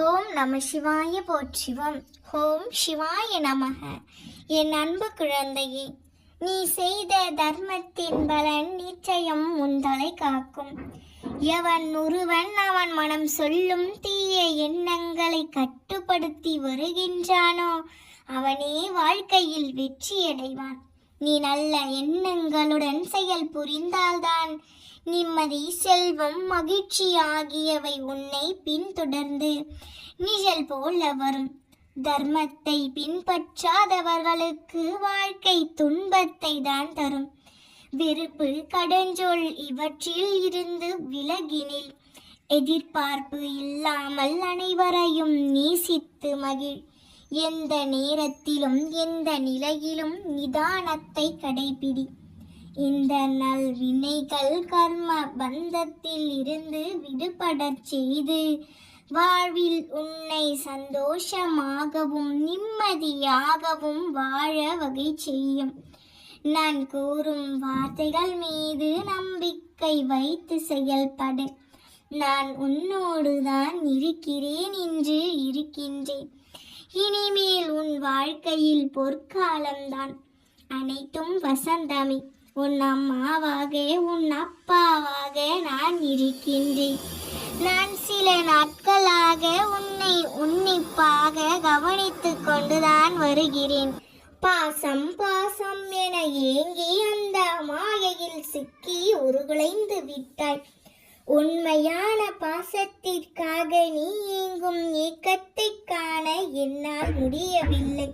ஓம் நம சிவாய போற்றிவோம். ஓம் சிவாய நமக. என் அன்பு குழந்தையே நீ செய்த தர்மத்தின் பலன் நிச்சயம் உந்தலை காக்கும். எவன் ஒருவன் அவன் மனம் சொல்லும் தீய எண்ணங்களை கட்டுப்படுத்தி வருகின்றானோ அவனே வாழ்க்கையில் வெற்றியடைவான். நீ நல்ல எண்ணங்களுடன் செயல் புரிந்தால்தான் நிம்மதி செல்வம் மகிழ்ச்சி ஆகியவை உன்னை பின்தொடர்ந்து நிழல் போல வரும் தர்மத்தை பின்பற்றாதவர்களுக்கு வாழ்க்கை துன்பத்தை தான் தரும். வெறுப்பு கடஞ்சொல் இவற்றில் இருந்து விலகினில். எதிர்பார்ப்பு இல்லாமல் அனைவரையும் நேசித்து மகிழ். எந்த நேரத்திலும் எந்த நிலையிலும் நிதானத்தை கடைபிடி. இந்த நல் வினைகள் கர்ம பந்தத்தில் இருந்து விடுபடச் செய்து வாழ்வில் உன்னை சந்தோஷமாகவும் நிம்மதியாகவும் வாழ வகை செய்யும். நான் கூறும் வார்த்தைகள் மீது நம்பிக்கை வைத்து செயல்படு. நான் உன்னோடு தான் இருக்கிறேன் என்று இருக்கின்றேன். இனிமேல் உன் வாழ்க்கையில் பொற்காலம்தான். அனைத்தும் வசந்தமே. உன் அம்மாவாக உன் அப்பாவாக நான் இருக்கின்றேன். நான் சில நாட்களாக உன்னை உன்னிப்பாக கவனித்து கொண்டுதான் வருகிறேன். பாசம் பாசம் என ஏங்கி அந்த மாயையில் சிக்கி உருகுலைந்து விட்டாய். உண்மையான பாசத்திற்காக நீ ஏங்கும் ஏக்கத்தை காண என்னால் முடியவில்லை.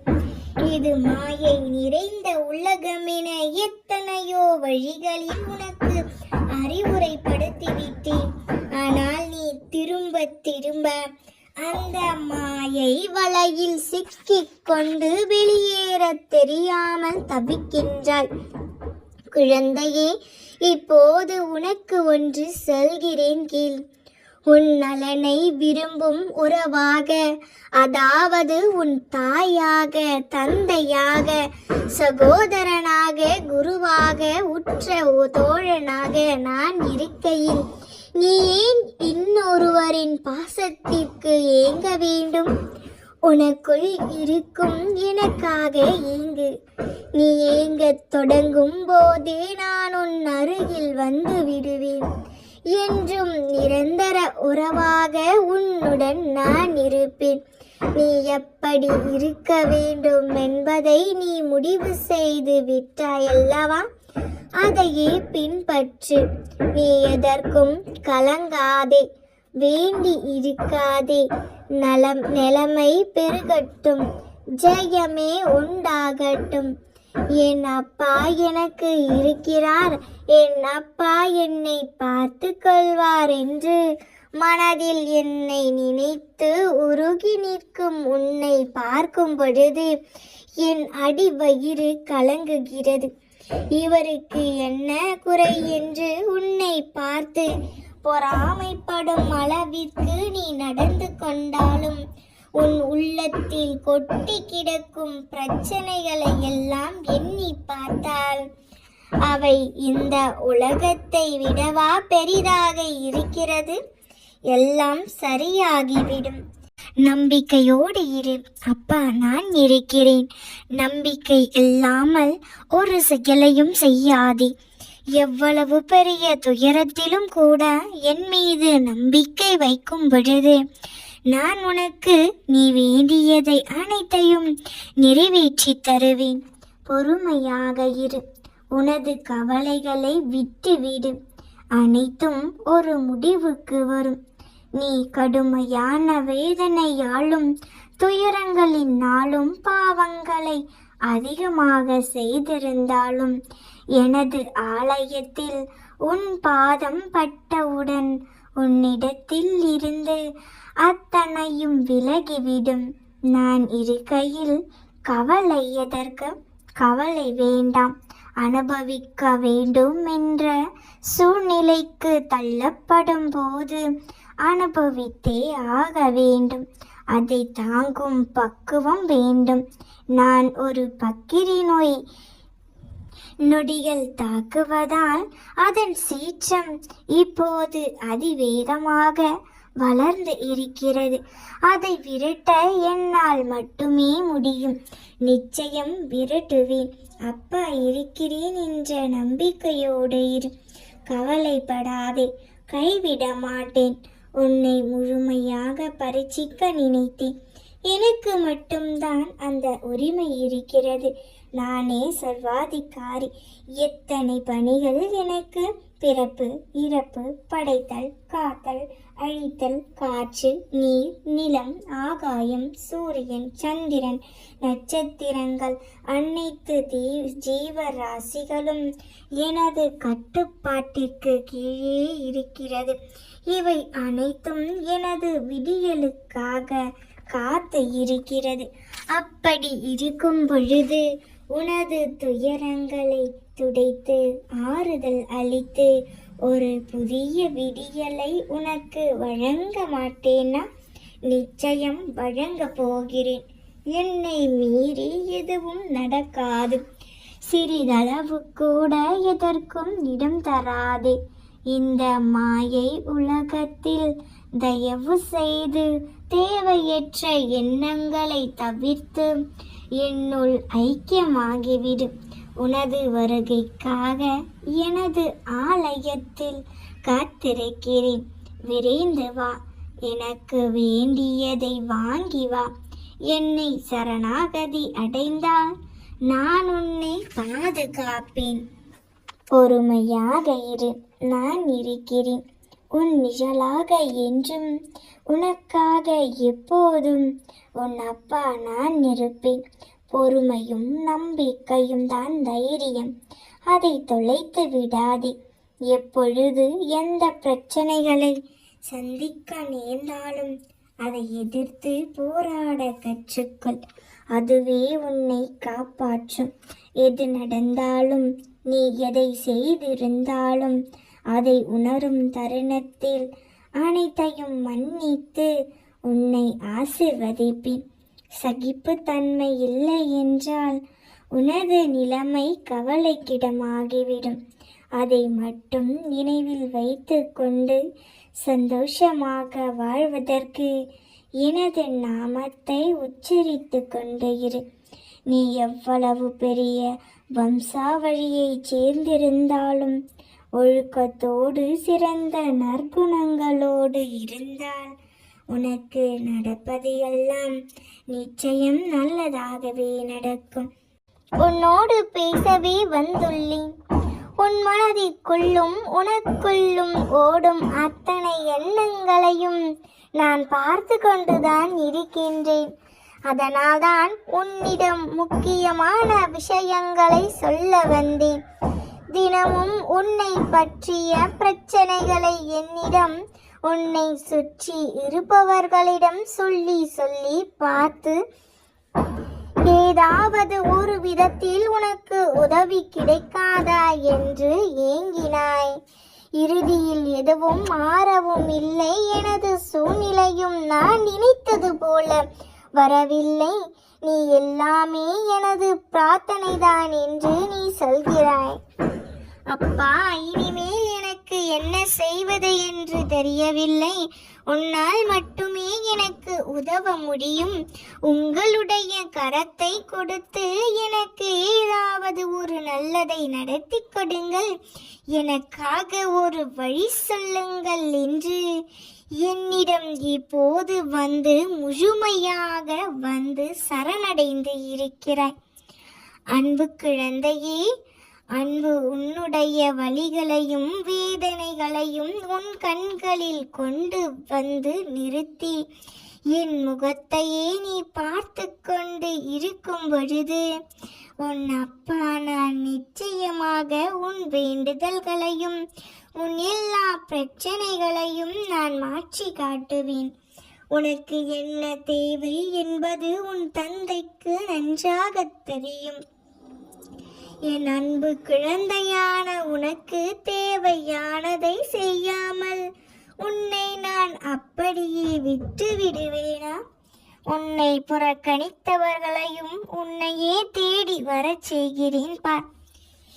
இது மாயை நிறைந்த உலகமென எத்தனையோ வழிகளில் உனக்கு அறிவுரைப்படுத்திவிட்டேன். ஆனால் நீ திரும்ப திரும்ப அந்த மாயை வலையில் சிக்கிக் கொண்டு வெளியேற தெரியாமல் தவிக்கின்றாய். குழந்தையே இப்போது உனக்கு ஒன்று சொல்கிறேன் கீழ். உன் நலனை விரும்பும் உறவாக அதாவது உன் தாயாக தந்தையாக சகோதரனாக குருவாக உற்ற தோழனாக நான் இருக்கையில் நீ ஏன் இன்னொருவரின் பாசத்திற்கு ஏங்க வேண்டும்? உனக்குள் இருக்கும் எனக்காக ஏங்கு. நீ ஏங்கத் தொடங்கும் போதே நான் உன் அருகில் வந்து விடுவேன். என்றும் நிரந்தர உறவாக உன்னுடன் நான் இருப்பேன். நீ எப்படி இருக்க வேண்டும் என்பதை நீ முடிவு செய்து விட்டாயல்லவா? அதையே பின்பற்று. நீ எதற்கும் கலங்காதே வேண்டி இருக்காதே. நலம் நிலைமை பெருகட்டும் ஜெயமே உண்டாகட்டும். என் அப்பா எனக்கு இருக்கிறார்? என் அப்பா என்னை பார்த்து கொள்வார் என்று மனதில் என்னை நினைத்து உருகி நிற்கும் உன்னை பார்க்கும் பொழுது என் அடி வயிறு கலங்குகிறது. இவருக்கு என்ன குறை என்று உன்னை பார்த்து பொறாமைப்படும் அளவிற்கு நீ நடந்து கொண்டாலும் உன் உள்ளத்தில் கொட்டி கிடக்கும் பிரச்சனைகளை எல்லாம் எண்ணி பார்த்தால் அவை இந்த உலகத்தை விடவா பெரிதாக இருக்கிறது? எல்லாம் சரியாகிவிடும். நம்பிக்கையோடு இரு. அப்பா நான் இருக்கிறேன். நம்பிக்கை இல்லாமல் ஒரு செயலையும் செய்யாதே. எவ்வளவு பெரிய துயரத்திலும் கூட என் மீது நம்பிக்கை வைக்கும் பொழுது நான் உனக்கு நீ வேண்டியதை அனைத்தையும் நிறைவேற்றி தருவேன். பொறுமையாக இரு. உனது கவலைகளை விட்டுவிடு. அனைத்தும் ஒரு முடிவுக்கு வரும். நீ கடுமையான வேதனையாலும் துயரங்களினாலும் பாவங்களை அதிகமாக செய்திருந்தாலும் எனது ஆலயத்தில் உன் பாதம் பட்டவுடன் உன்னிடத்தில் இருந்து அத்தனையும் விலகிவிடும். நான் இருக்கையில் கவலை எதற்கு? கவலை வேண்டாம். அனுபவிக்க வேண்டும் என்ற சூழ்நிலைக்கு தள்ளப்படும் போது அனுபவித்தே ஆக வேண்டும். அதை தாங்கும் பக்குவம் வேண்டும். நான் ஒரு பக்கிரி நோய் நொடிகள் தாக்குவதால் அதன் சீற்றம் இப்போது அதிவேகமாக வளர்ந்து இருக்கிறது. அதை விரட்ட என்னால் மட்டுமே முடியும். நிச்சயம் விரட்டுவேன். அப்பா இருக்கிறேன் என்ற நம்பிக்கையோடு இரு. கவலைப்படாதே. கைவிட மாட்டேன் உன்னை முழுமையாக பரீட்சிக்க நினைத்தேன். எனக்கு மட்டும்தான் அந்த உரிமை இருக்கிறது. நானே சர்வாதிகாரி. எத்தனை பணிகள் எனக்கு? பிறப்பு இறப்பு படைத்தல் காத்தல் அழித்தல் காற்று நீர் நிலம் ஆகாயம் சூரியன் சந்திரன் நட்சத்திரங்கள் அனைத்து தீ ஜீவராசிகளும் எனது கட்டுப்பாட்டிற்கு கீழே இருக்கிறது. இவை அனைத்தும் எனது விடியலுக்காக காத்து இருக்கிறது. அப்படி இருக்கும் பொழுது உனது துயரங்களை துடைத்து ஆறுதல் அளித்து ஒரு புதிய விடியலை உனக்கு வழங்க மாட்டேனா? நிச்சயம் வழங்க போகிறேன். என்னை மீறி எதுவும் நடக்காது. சிறிதளவு கூட எதற்கும் இடம் தராதே. இந்த மாயை உலகத்தில் தயவு செய்து தேவையற்ற எண்ணங்களை தவிர்த்து என்னுள் ஐக்கியமாகிவிடு. உனது வருகைக்காக எனது ஆலயத்தில் காத்திருக்கிறேன். விரைந்து வா. எனக்கு வேண்டியதை வாங்கி வா. என்னை சரணாகதி அடைந்தால் நான் உன்னை பாதுகாப்பேன். பொறுமையாக இரு. நான் இருக்கிறேன். உன் நிழலாக என்றும் உனக்காக எப்போதும் உன் அப்பா நான் இருப்பேன். பொறுமையும் நம்பிக்கையும் தான் தைரியம். அதை தொலைத்து விடாதே. எப்பொழுது எந்த பிரச்சனைகளை சந்திக்க நேர்ந்தாலும் அதை எதிர்த்து போராட கற்றுக்கொள். அதுவே உன்னை காப்பாற்றும். எது நடந்தாலும் நீ எதை செய்திருந்தாலும் அதை உணரும் தருணத்தில் அனைத்தையும் மன்னித்து உன்னை ஆசிர்வதிப்பேன். சகிப்புத்தன்மை இல்லை என்றால் உனது நிலைமை கவலைக்கிடமாகிவிடும் அதை மட்டும் நினைவில் வைத்து கொண்டு சந்தோஷமாக வாழ்வதற்கு எனது நாமத்தை உச்சரித்து கொண்டு இரு. நீ எவ்வளவு பெரிய வம்சாவழியைச் சேர்ந்திருந்தாலும் ஒழுக்கத்தோடு சிறந்த நற்குணங்களோடு இருந்தால் உனக்கு நடப்பது எல்லாம் நிச்சயம் நல்லதாகவே நடக்கும். உன்னோடு பேசவே வந்துள்ளேன். உன் மனதிற்குள்ளும் உனக்குள்ளும் ஓடும் அத்தனை எண்ணங்களையும் நான் பார்த்து கொண்டுதான் இருக்கின்றேன். அதனால்தான் உன்னிடம் முக்கியமான விஷயங்களை சொல்ல வந்தேன். தினமும் உன்னை பற்றிய பிரச்சனைகளை என்னிடம் உன்னை சுற்றி இருப்பவர்களிடம் சொல்லி சொல்லி பார்த்து ஏதாவது ஒரு விதத்தில் உனக்கு உதவி கிடைக்காதா என்று ஏங்கினாய். இறுதியில் எதுவும் மாறவும் இல்லை. எனது சூழ்நிலையும் நான் நினைத்தது போல வரவில்லை. நீ எல்லாமே எனது பிரார்த்தனைதான் என்று நீ சொல்கிறாய். அப்பா இனிமேல் எனக்கு என்ன செய்வது என்று தெரியவில்லை. உன்னால் மட்டுமே எனக்கு உதவ முடியும். உங்களுடைய கரத்தை கொடுத்து எனக்கு ஏதாவது ஒரு நல்லதை நடத்தி கொடுங்கள். எனக்காக ஒரு வழி சொல்லுங்கள் என்று என்னிடம் இப்போது வந்து முழுமையாக வந்து சரணடைந்து இருக்கிறாய். அன்பு குழந்தையே அன்பு உன்னுடைய வழிகளையும் வேதனைகளையும் உன் கண்களில் கொண்டு வந்து நிறுத்தி. என் முகத்தையே நீ பார்த்து கொண்டு இருக்கும் பொழுது உன் அப்பா நான் நிச்சயமாக உன் வேண்டுதல்களையும் உன் எல்லா பிரச்சனைகளையும் நான் மாற்றி காட்டுவேன். உனக்கு என்ன தேவை என்பது உன் தந்தைக்கு நன்றாகத் தெரியும். என் அன்பு குழந்தையான உனக்கு தேவையானதை செய்யாமல் உன்னை நான் அப்படியே விட்டு விடுவேனா? உன்னை புறக்கணித்தவர்களையும் உன்னையே தேடி வரச் செய்கிறேன் பார்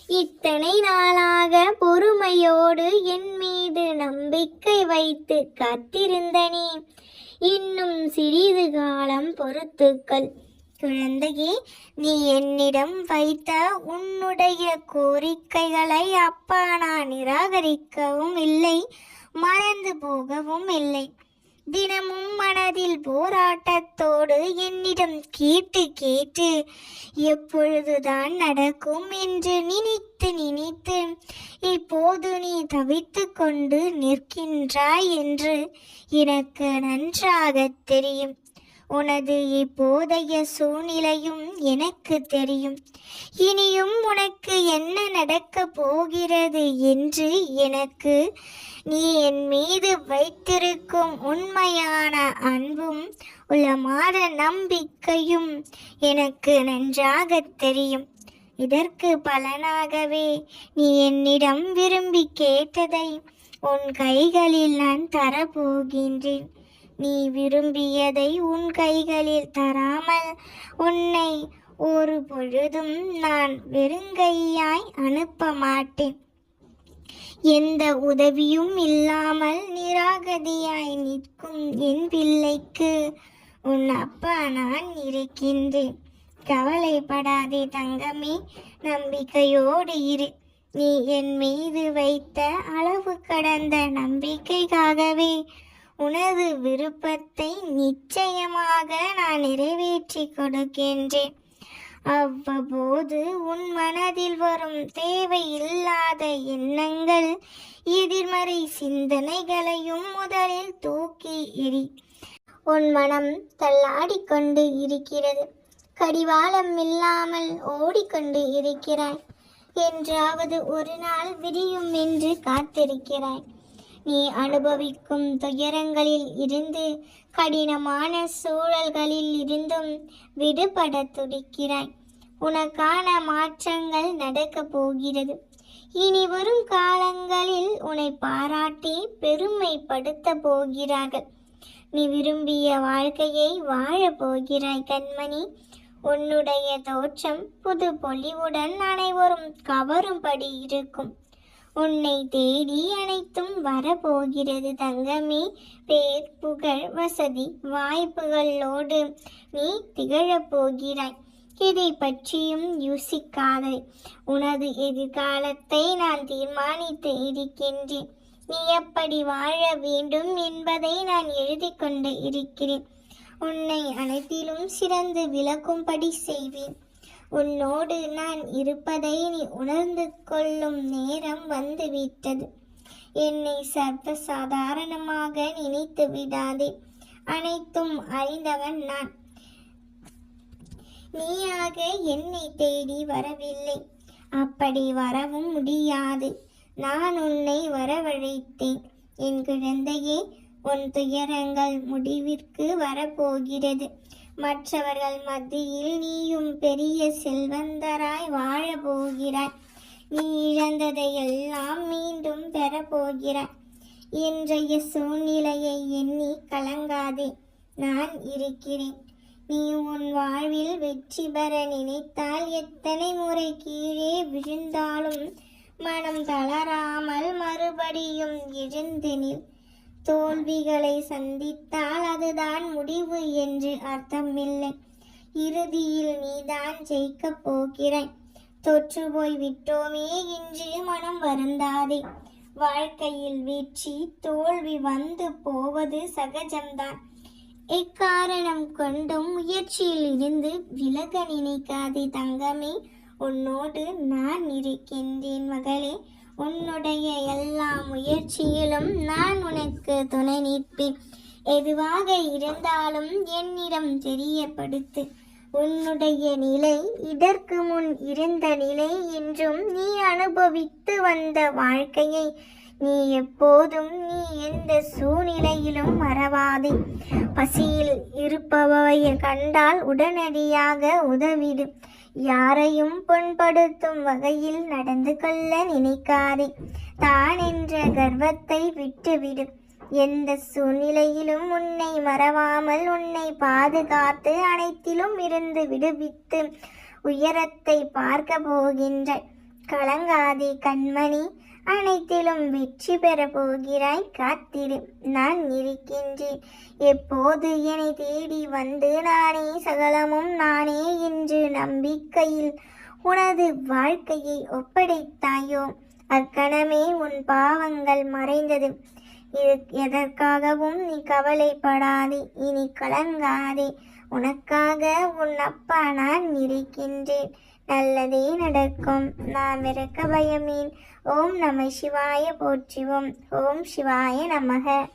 இத்தனை நாளாக பொறுமையோடு என் மீது நம்பிக்கை வைத்து காத்திருந்த நீ இன்னும் சிறிது காலம் பொறுத்துக்கள். குழந்தையே நீ என்னிடம் வைத்த உன்னுடைய கோரிக்கைகளை அப்பா நான் நிராகரிக்கவும் இல்லை மறந்து போகவும் இல்லை. தினமும் மனதில் போராட்டத்தோடு என்னிடம் கேட்டு கேட்டு எப்பொழுதுதான் நடக்கும்? என்று நினைத்து நினைத்து இப்போது நீ தவித்து கொண்டு நிற்கின்றாய் என்று எனக்கு நன்றாக தெரியும். உனது இப்போதைய சூழ்நிலையும் எனக்கு தெரியும். இனியும் உனக்கு என்ன நடக்கப் போகிறது என்று எனக்கு நீ என் மீது வைத்திருக்கும் உண்மையான அன்பும் உளமாற நம்பிக்கையும் எனக்கு நன்றாக தெரியும். இதற்கு பலனாகவே நீ என்னிடம் விரும்பி கேட்டதை உன் கைகளில் நான் தரப்போகின்றேன். நீ விரும்பியதை உன் கைகளில் தராமல் உன்னை ஒரு பொழுதும் நான் வெறுங்கையாய் அனுப்ப மாட்டேன். எந்த உதவியும் இல்லாமல் நிராகதியாய் நிற்கும் என் பிள்ளைக்கு உன் அப்பா நான் இருக்கின்றேன். கவலைப்படாதே தங்கமே நம்பிக்கையோடு இரு. நீ என் மீது வைத்த அளவு கடந்த நம்பிக்கைக்காகவே உனது விருப்பத்தை நிச்சயமாக நான் நிறைவேற்றி கொடுக்கின்றேன். அவ்வப்போது உன் மனதில் வரும் தேவையில்லாத எண்ணங்கள் எதிர்மறை சிந்தனைகளையும் முதலில் தூக்கி எறி உன் மனம் தள்ளாடிக்கொண்டு இருக்கிறது. கடிவாளம் இல்லாமல் ஓடிக்கொண்டு இருக்கிறாய். என்றாவது ஒரு நாள் விடியும் என்று காத்திருக்கிறாய். நீ அனுபவிக்கும் துயரங்களில் இருந்து கடினமான சூழல்களில் இருந்தும் விடுபட துடிக்கிறாய். உனக்கான மாற்றங்கள் நடக்கப் போகிறது. இனி வரும் காலங்களில் உன்னை பாராட்டி பெருமைப்படுத்த போகிறார்கள். நீ விரும்பிய வாழ்க்கையை வாழப் போகிறாய் கண்மணி. உன்னுடைய தோற்றம் புது பொலிவுடன் அனைவரும் கவரும்படி இருக்கும். உன்னை தேடி அனைத்தும் வரப்போகிறது தங்கமே. பேர் புகழ் வசதி வாய்ப்புகளோடு நீ திகழப்போகிறாய் இதை பற்றியும் யோசிக்காதே. உனது எதிர்காலத்தை நான் தீர்மானித்து இருக்கின்றேன். நீ எப்படி வாழ வேண்டும் என்பதை நான் எழுதி கொண்டு இருக்கிறேன். உன்னை அனைத்திலும் சிறந்து விளக்கும்படி செய்வேன். உன்னோடு நான் இருப்பதை நீ உணர்ந்து கொள்ளும் நேரம் வந்துவிட்டது. என்னை சர்வ சாதாரணமாக நினைத்து விடாதே. அனைத்தும் அறிந்தவன் நான். நீயாக என்னை தேடி வரவில்லை. அப்படி வரவும் முடியாது. நான் உன்னை வரவழைத்தேன். என் குழந்தையே உன் துயரங்கள் முடிவிற்கு வரப்போகிறது. மற்றவர்கள் மத்தியில் நீயும் பெரிய செல்வந்தராய் வாழப் போகிறாய் நீ இழந்ததையெல்லாம் மீண்டும் பெறப்போகிறாய். இன்றைய சூழ்நிலையை எண்ணி கலங்காதே நான் இருக்கிறேன். நீ உன் வாழ்வில் வெற்றி பெற நினைத்தால் எத்தனை முறை கீழே விழுந்தாலும் மனம் தளராமல் மறுபடியும் எழுந்து நில். தோல்விகளை சந்தித்தால் அதுதான் முடிவு என்று அர்த்தமில்லை. இறுதியில் நீதான் ஜெயிக்கப் போகிறாய். தொற்று போய் விட்டோமே என்று மனம் வருந்தாதே. வாழ்க்கையில் வீழ்ச்சி தோல்வி வந்து போவது சகஜம்தான். எக்காரணம் கொண்டும் முயற்சியில் இருந்து விலக நினைக்காதே தங்கமே. உன்னோடு நான் இருக்கின்றேன் மகளே. உன்னுடைய எல்லா முயற்சியிலும் நான் உனக்கு துணை நிற்பேன். எதுவாக இருந்தாலும் என்னிடம் தெரியப்படுத்து. உன்னுடைய நிலை இதற்கு முன் இருந்த நிலை என்றும் நீ அனுபவித்து வந்த வாழ்க்கையை நீ எப்போதும் நீ எந்த சூழ்நிலையிலும் மறவாதே. பசியில் இருப்பவை கண்டால் உடனடியாக உதவிடு. யாரையும் புண்படுத்தும் வகையில் நடந்து கொள்ள நினைக்காதே. தான் என்ற கர்வத்தை விட்டுவிடு. எந்த சூழ்நிலையிலும் உன்னை மறவாமல் உன்னை பாதுகாத்து அனைத்திலும் இருந்து விடுவித்து உயரத்தை பார்க்க போகின்ற கலங்காதே கண்மணி. அனைத்திலும் வெற்றி பெற போகிறாய். காத்திரு நான் இருக்கின்றேன். எப்போது என்னை தேடி வந்து நானே சகலமும் நானே என்று நம்பிக்கையில் உனது வாழ்க்கையை ஒப்படைத்தாயோ? அக்கணமே உன் பாவங்கள் மறைந்தது. இது எதற்காகவும் நீ கவலைப்படாதே இனி கலங்காதே. உனக்காக உன் அப்பா நான் இருக்கின்றேன். நல்லதே நடக்கும். நாம் இறக்க பயமேன். ஓம் நம சிவாய போற்றிவோம். ஓம் சிவாய நமக.